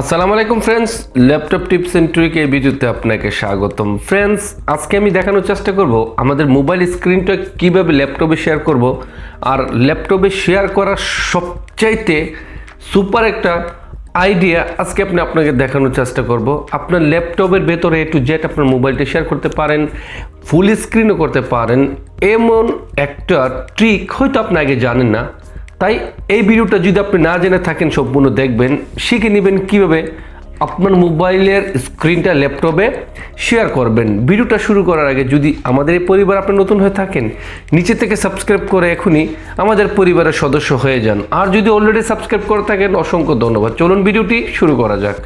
আসসালামু আলাইকুম friends laptop tips and trick এই ভিডিওতে আপনাকে স্বাগতম। ফ্রেন্ডস আজকে আমি দেখানোর চেষ্টা করব আমাদের মোবাইল স্ক্রিনটা কীভাবে ল্যাপটপে শেয়ার করব। আর ল্যাপটপে শেয়ার করার সবচাইতে সুপার একটা আইডিয়া আজকে আপনি আপনাকে দেখানোর চেষ্টা করব। আপনার ল্যাপটপের ভেতরে এ টু জেড আপনার মোবাইলটা শেয়ার করতে পারেন ফুল স্ক্রিনও করতে পারেন। এমন একটা ট্রিক হয়তো আপনি আগে জানেন না তাই এই ভিডিওটা যদি আপনি না জেনে থাকেন, সম্পূর্ণ দেখবেন, শিখে নেবেন কীভাবে আপনার মোবাইলের স্ক্রিনটা ল্যাপটপে শেয়ার করবেন। ভিডিওটা শুরু করার আগে যদি আমাদের এই পরিবার আপনি নতুন হয়ে থাকেন, নিচে থেকে সাবস্ক্রাইব করে এখনই আমাদের পরিবারের সদস্য হয়ে যান। আর যদি অলরেডি সাবস্ক্রাইব করে থাকেন, অসংখ্য ধন্যবাদ। চলুন ভিডিওটি শুরু করা যাক।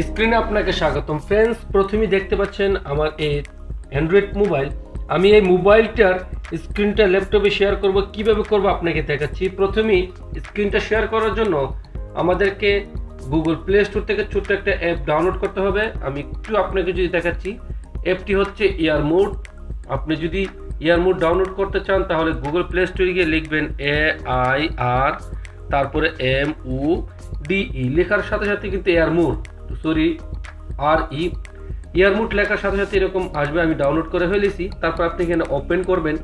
স্ক্রিনে আপনাকে স্বাগতম। ফ্রেন্ডস প্রথমেই দেখতে পাচ্ছেন আমার এই অ্যান্ড্রয়েড মোবাইল আমি এই মোবাইলটার স্ক্রিনটা ল্যাপটপে শেয়ার করব, কীভাবে করব আপনাকে দেখাচ্ছি। প্রথমেই স্ক্রিনটা শেয়ার করার জন্য আমাদেরকে গুগল প্লে স্টোর থেকে ছোট্ট একটা অ্যাপ ডাউনলোড করতে হবে। আমি একটু আপনাকে যদি দেখাচ্ছি অ্যাপটি হচ্ছে ইয়ার মোড আপনি যদি ইয়ার মোড ডাউনলোড করতে চান, তাহলে গুগল প্লে স্টোরে গিয়ে লিখবেন এ আই আর তারপরে এম উ ডিই লেখার সাথে সাথে কিন্তু এয়ার মোড সরি, আর ই। ইয়ারমুট লেখার সাথে সাথে এরকম আসবে, আমি ডাউনলোড করে ফেলেছি তারপর আপনি এখানে ওপেন করবেন।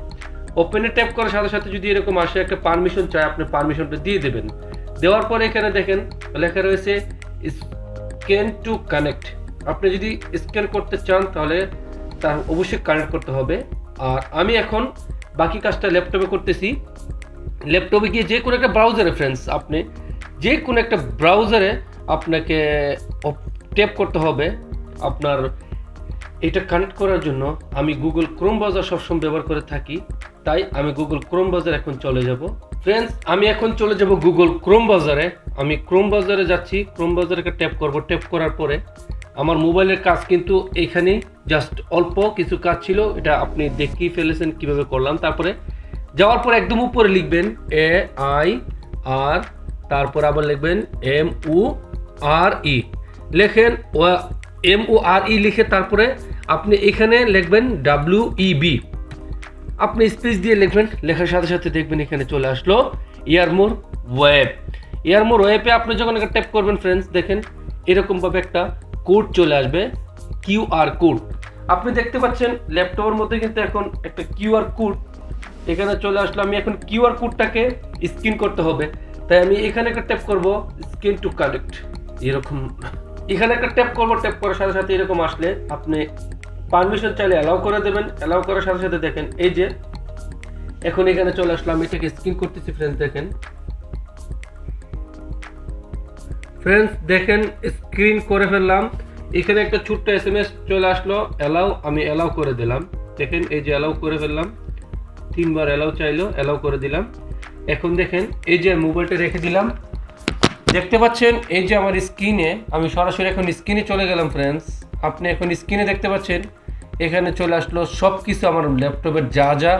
ওপেনে ট্যাপ করার সাথে সাথে যদি এরকম আসে, একটা পারমিশন চাই, আপনি পারমিশনটা দিয়ে দেবেন। দেওয়ার পরে এখানে দেখেন, লেখা রয়েছে স্ক্যান টু কানেক্ট আপনি যদি স্ক্যান করতে চান, তাহলে তার অবশ্যই কানেক্ট করতে হবে। আর আমি এখন বাকি কাজটা ল্যাপটপে করতেছি। ল্যাপটপে গিয়ে যে কোনো একটা ব্রাউজারে ফ্রেন্ডস আপনি যে কোনো একটা ব্রাউজারে আপনাকে ট্যাপ করতে হবে। আপনার এটা কানেক্ট করার জন্য আমি গুগল ক্রোম ব্রাউজার সবসময় ব্যবহার করে থাকি। তাই আমি গুগল ক্রোম ব্রাউজার এখন চলে যাব। ফ্রেন্ডস আমি এখন চলে যাব গুগল ক্রোম ব্রাউজারে আমি ক্রোম ব্রাউজারে যাচ্ছি। ক্রোম ব্রাউজারকে ট্যাপ করব। ট্যাপ করার পরে আমার মোবাইলের কাজ কিন্তু এখানে জাস্ট অল্প কিছু কাজ ছিল। এটা আপনি দেখিয়ে ফেলেছেন কীভাবে করলাম। তারপরে যাওয়ার পর একদম উপরে লিখবেন এ আই আর তারপর আবার লিখবেন এম উ আর ই লেখেন এম ও আর ই লিখে তারপরে আপনি এখানে লিখবেন ডাব্লিউ ই বি আপনি স্পেস দিয়ে লিখবেন, লেখার সাথে সাথে দেখবেন এখানে চলে আসলো ইয়ারমোর ওয়েব ইয়ারমোর ওয়েবে আপনি যখন একটা ট্যাপ করবেন ফ্রেন্ডস দেখেন এরকমভাবে একটা কোড চলে আসবে কিউ আর কোড আপনি দেখতে পাচ্ছেন ল্যাপটপের মধ্যে কিন্তু এখন একটা কিউআর কোড এখানে চলে আসলো, আমি এখন কিউআর কোডটাকে স্ক্যান করতে হবে। তাই আমি এখানে একটা ট্যাপ করব স্ক্যান টু কানেক্ট এরকম, এখানে একটা ট্যাপ করব ট্যাপ করার সাথে সাথে এরকম আসলে আপনি পারমিশন চাইলে অ্যালাউ করে দেবেন অ্যালাউ করার সাথে সাথে দেখেন, এই যে, এখন এখানে চলে আসলাম, আমি এটাকে স্ক্রিন করতেছি ফ্রেন্ডস দেখেন। ফ্রেন্ডস দেখেন স্ক্রিন করে ফেললাম। এখানে একটা ছোট্ট এস এম এস চলে আসলো অ্যালাউ আমি অ্যালাউ করে দিলাম। দেখেন, এই যে অ্যালাউ করে ফেললাম। তিনবার অ্যালাউ চাইলো অ্যালাউ করে দিলাম। এখন দেখেন, এই যে মোবাইলটা রেখে দিলাম। দেখতে পাচ্ছেন, এই যে আমার স্ক্রিনে, আমি সরাসরি এখন স্ক্রিনে চলে গেলাম ফ্রেন্ডস আপনি এখন স্ক্রিনে দেখতে পাচ্ছেন, এখানে চলে আসলো সব কিছু আমার ল্যাপটপের যা যা,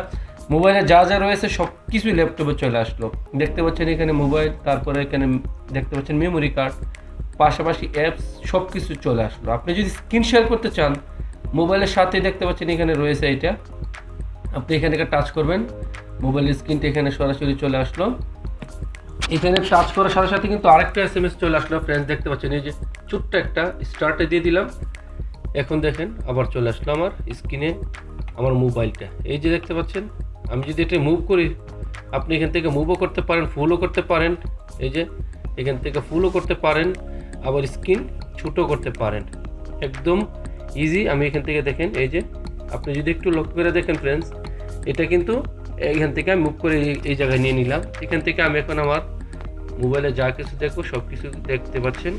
মোবাইলে যা যা রয়েছে সব কিছুই ল্যাপটপে চলে আসলো। দেখতে পাচ্ছেন এখানে মোবাইল, তারপরে এখানে দেখতে পাচ্ছেন মেমোরি কার্ড পাশাপাশি অ্যাপস সব কিছু চলে আসলো। আপনি যদি স্ক্রিন শেয়ার করতে চান, মোবাইলের সাথে দেখতে পাচ্ছেন এখানে রয়েছে এটা। আপনি এখানে টাচ করবেন, মোবাইলের স্ক্রিনটা এখানে সরাসরি চলে আসলো। এখানে সার্চ করার সাথে সাথে কিন্তু আরেকটা এস এম এস চলে আসলো। ফ্রেন্ডস দেখতে পাচ্ছেন, এই যে ছোট্ট একটা স্টার্টে দিয়ে দিলাম। এখন দেখেন, আবার চলে আসলো আমার স্ক্রিনে আমার মোবাইলটা। এই যে দেখতে পাচ্ছেন, আমি যদি এটা মুভ করি, আপনি এখান থেকে মুভও করতে পারেন ফুলও করতে পারেন। এই যে, এখান থেকে ফুলও করতে পারেন, আবার স্ক্রিন ছোটো করতে পারেন। একদম ইজি আমি এখান থেকে দেখেন, এই যে, আপনি যদি একটু লক্ষ্য করে দেখেন ফ্রেন্ডস এটা কিন্তু এখান থেকে আমি মুভ করে এই- এই জায়গায় নিয়ে নিলাম। এখান থেকে আমি এখন আমার মোবাইলে যা কিছু দেখব সব কিছু দেখতে পাচ্ছেন।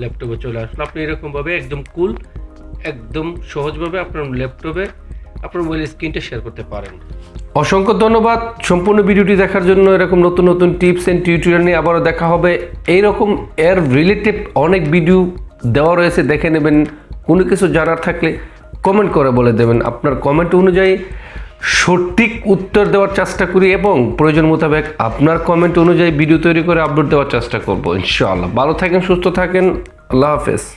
ল্যাপটপে চলে আসলো। আপনি এরকমভাবে একদম কুল একদম সহজভাবে আপনার ল্যাপটপে আপনার মোবাইলের স্ক্রিনটা শেয়ার করতে পারেন। অসংখ্য ধন্যবাদ সম্পূর্ণ ভিডিওটি দেখার জন্য। এরকম নতুন নতুন টিপস অ্যান্ড টিউটোরিয়াল নিয়ে আবারও দেখা হবে। এইরকম এর রিলেটেড অনেক ভিডিও দেওয়া রয়েছে, দেখে নেবেন। কোনো কিছু জানার থাকলে কমেন্ট করে বলে দেবেন। আপনার কমেন্ট অনুযায়ী সঠিক উত্তর দেওয়ার চেষ্টা করি এবং প্রয়োজন মোতাবেক আপনার কমেন্ট অনুযায়ী ভিডিও তৈরি করে আপলোড দেওয়ার চেষ্টা করব, ইনশাআল্লাহ। ভালো থাকেন, সুস্থ থাকেন, আল্লাহ হাফেজ।